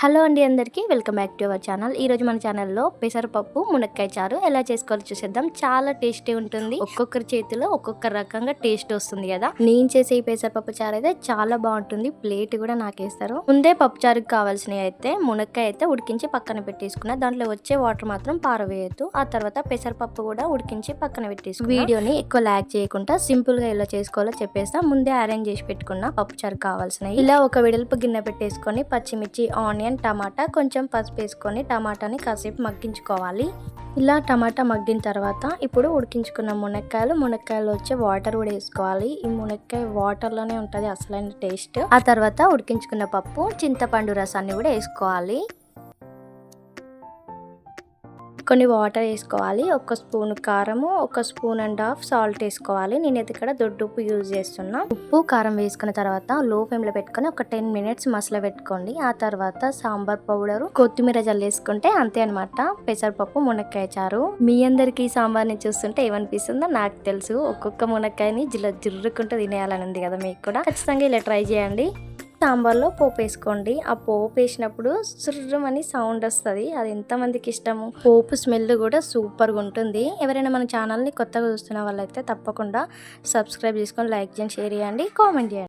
Hello అండి అందరికీ welcome back to our channel. ఈ రోజు మన ఛానల్లో పెసరపప్పు మునక్కాయ చారు ఎలా చేసుకోవాలో చూసేద్దాం. చాలా టేస్టీ ఉంటుంది. ఒక్కొక్కరి చేతిలో ఒక్కొక్క రకంగా టేస్ట్ వస్తుంది కదా. నేను చేసే ఈ పెసరపప్పు చారు అయితే చాలా బాగుంటుంది. ప్లేట్ కూడా నాకేస్తారు. ముందే పప్పు చారుకి కావాల్సినవి అయితే మునక్కాయ అయితే ఉడికించి పక్కన పెట్టేసుకున్న దాంట్లో వచ్చే వాటర్ మాత్రం పారవేయద్దు. ఆ తర్వాత పెసరపప్పు కూడా ఉడికించి పక్కన పెట్టేసుకున్నా. వీడియోని ఎక్కువ ల్యాక్ చేయకుండా సింపుల్గా ఎలా చేసుకోవాలో చెప్పేస్తా. ముందే అరేంజ్ చేసి పెట్టుకున్న పప్పు చారు కావాల్సినవి. ఇలా ఒక వెడల్పు గిన్నె పెట్టేసుకొని పచ్చిమిర్చి ఆనియన్ టమాటా కొంచెం పసుపు వేసుకొని టమాటాని కాసేపు మగ్గించుకోవాలి. ఇలా టమాటా మగ్గిన తర్వాత ఇప్పుడు ఉడికించుకున్న మునక్కాయలు మునక్కాయలు వచ్చే వాటర్ కూడా వేసుకోవాలి. ఈ మునక్కాయ వాటర్లోనే ఉంటుంది అసలైన టేస్ట్. ఆ తర్వాత ఉడికించుకున్న పప్పు చింతపండు రసాన్ని కూడా వేసుకోవాలి. కొన్ని వాటర్ వేసుకోవాలి. ఒక స్పూన్ కారము ఒక స్పూన్ అండ్ హాఫ్ సాల్ట్ వేసుకోవాలి. నేనైతే ఇక్కడ దొడ్డు ఉప్పు యూజ్ చేస్తున్నా. ఉప్పు కారం వేసుకున్న తర్వాత లో ఫ్లేమ్లో పెట్టుకొని ఒక టెన్ మినిట్స్ మసాలా పెట్టుకోండి. ఆ తర్వాత సాంబార్ పౌడర్ కొత్తిమీర జల్లేసుకుంటే అంతే అనమాట పెసరపప్పు మునక్కాయ చారు. మీ అందరికి సాంబార్ని చూస్తుంటే ఏమనిపిస్తుందో నాకు తెలుసు. ఒక్కొక్క మునక్కాయని జిల్ల జుర్రుకుంటూ తినేయాలని ఉంది కదా మీకు కూడా. ఖచ్చితంగా ఇలా ట్రై చేయండి. సాంబార్లో పోపు వేసుకోండి ఆ పోపు వేసినప్పుడు సుర్రమని సౌండ్ వస్తుంది. అది ఎంతమందికి ఇష్టము? పోపు స్మెల్ కూడా సూపర్గా ఉంటుంది. ఎవరైనా మన ఛానల్ని కొత్తగా చూస్తున్న వాళ్ళైతే తప్పకుండా సబ్స్క్రైబ్ చేసుకొని లైక్ చేయండి షేర్ చేయండి కామెంట్ చేయండి.